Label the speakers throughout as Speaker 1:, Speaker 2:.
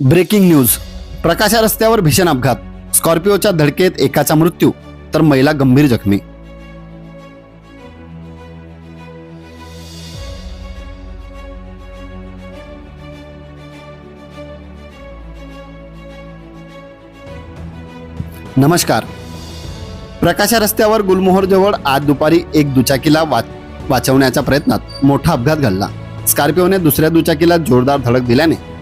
Speaker 1: Breaking news. प्रकाशा रस्त्यावर भीषण अपघात. स्कॉर्पिओच्या धडकेत एकाचा मृत्यू तर महिला गंभीर जखमी. नमस्कार. प्रकाशा रस्त्यावर गुलमोहरजवळ आज दुपारी एक दुचाकीला वाचवण्याच्या प्रयत्नात मोठा अपघात घडला. स्कॉर्पिओने दुसऱ्या दुचाकीला जोरदार धडक दिल्याने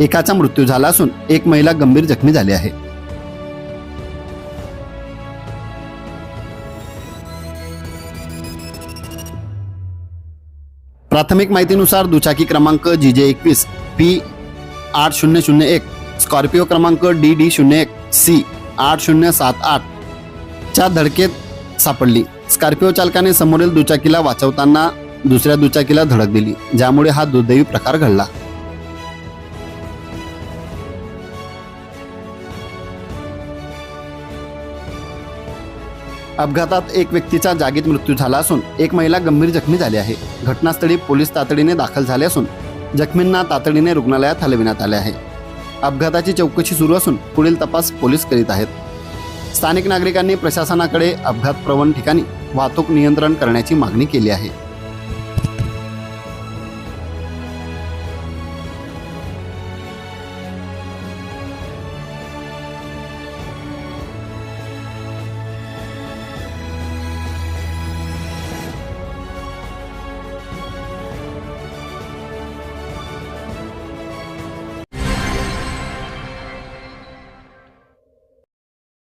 Speaker 1: एकाचा मृत्यू झाला असून एक महिला गंभीर जखमी झाली आहे. प्राथमिक माहितीनुसार दुचाकी क्रमांक जी जे एकवीस पी आठ शून्य शून्य एक स्कॉर्पिओ क्रमांक डी डी शून्य एक सी आठ शून्य सात आठ च्या धडकेत सापडली. स्कॉर्पिओ चालकाने समोरील दुचाकीला वाचवताना दुसऱ्या दुचाकीला धडक दिली ज्यामुळे हा दुर्दैवी प्रकार घडला. अपघातात एक व्यक्तीचा जागीत मृत्यू झाला असून एक महिला गंभीर जखमी झाली आहे. घटनास्थळी पोलीस तातडीने दाखल झाले असून जखमींना तातडीने रुग्णालयात हलविण्यात आले आहे. अपघाताची चौकशी सुरू असून पुढील तपास पोलीस करीत आहेत. स्थानिक नागरिकांनी प्रशासनाकडे अपघात प्रवण ठिकाणी वाहतूक नियंत्रण करण्याची मागणी केली आहे.